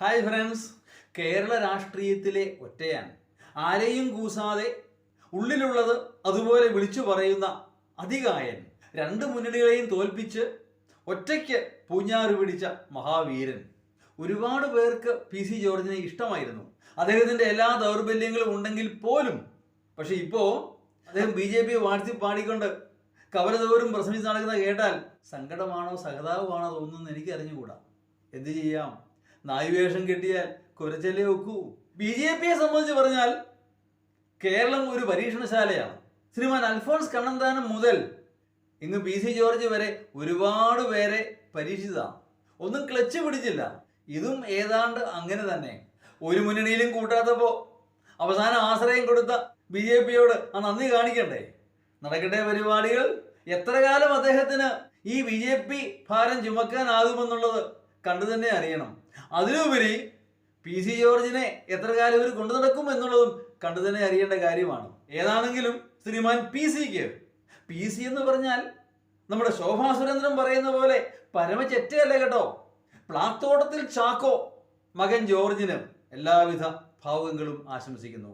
Hi friends Kerala രാഷ്ട്രീയത്തിലെ ഒറ്റയാൻ ആരെയും കൂസാതെ ഉള്ളിലുള്ളത് അതുപോലെ വിളിച്ചു പറയുന്ന അതികായൻ. രണ്ട് മുന്നണികളെയും തോൽപ്പിച്ച് ഒറ്റയ്ക്ക് പൂഞ്ഞാറ് പിടിച്ച മഹാവീരൻ. ഒരുപാട് പേർക്ക് പി സി ജോർജിനെ ഇഷ്ടമായിരുന്നു. അദ്ദേഹത്തിന്റെ എല്ലാ ദൗർബല്യങ്ങളും ഉണ്ടെങ്കിൽ പോലും. പക്ഷെ ഇപ്പോൾ അദ്ദേഹം ബി ജെ പി വാഴ്ത്തി പാടിക്കൊണ്ട് കവലതോറും പ്രസംഗിച്ച് നടക്കുന്ന കേട്ടാൽ സങ്കടമാണോ സഹതാപമാണോ തോന്നുന്നു എനിക്ക് അറിഞ്ഞുകൂടാ എന്ത് ചെയ്യാം? നായുവേഷം കെട്ടിയാൽ കുരച്ചല്ലേ ഒക്കൂ ബി ജെ പിയെ സംബന്ധിച്ച് പറഞ്ഞാൽ കേരളം ഒരു പരീക്ഷണശാലയാണ്. ശ്രീമാൻ അൽഫോൺസ് കണ്ണന്താനം മുതൽ ഇങ്ങ് പി സി ജോർജ് വരെ ഒരുപാട് പേരെ പരീക്ഷിച്ചതാണ്. ഒന്നും ക്ലച്ച് പിടിച്ചില്ല. ഇതും ഏതാണ്ട് അങ്ങനെ തന്നെ. ഒരു മുന്നണിയിലും കൂട്ടാത്തപ്പോ അവസാന ആശ്രയം കൊടുത്ത ബി ജെ പിയോട് ആ നന്ദി കാണിക്കണ്ടേ? നടക്കട്ടെ പരിപാടികൾ. എത്ര കാലം അദ്ദേഹത്തിന് ഈ ബി ജെ പി ഭാരം ചുമക്കാനാകുമെന്നുള്ളത് കണ്ടു തന്നെ അറിയണം. അതിലുപരി പി സി ജോർജിനെ എത്ര കാലം ഇവർ കൊണ്ടു നടക്കും എന്നുള്ളതും കണ്ടു തന്നെ അറിയേണ്ട കാര്യമാണ്. ഏതാണെങ്കിലും ശ്രീമാൻ പി സിക്ക് പി സി എന്ന് പറഞ്ഞാൽ നമ്മുടെ ശോഭാ സുരേന്ദ്രൻ പറയുന്ന പോലെ പരമചെറ്റയല്ല കേട്ടോ. പ്ലാത്തോട്ടത്തിൽ ചാക്കോ മകൻ ജോർജിന് എല്ലാവിധ ഭാവുകങ്ങളും ആശംസിക്കുന്നു.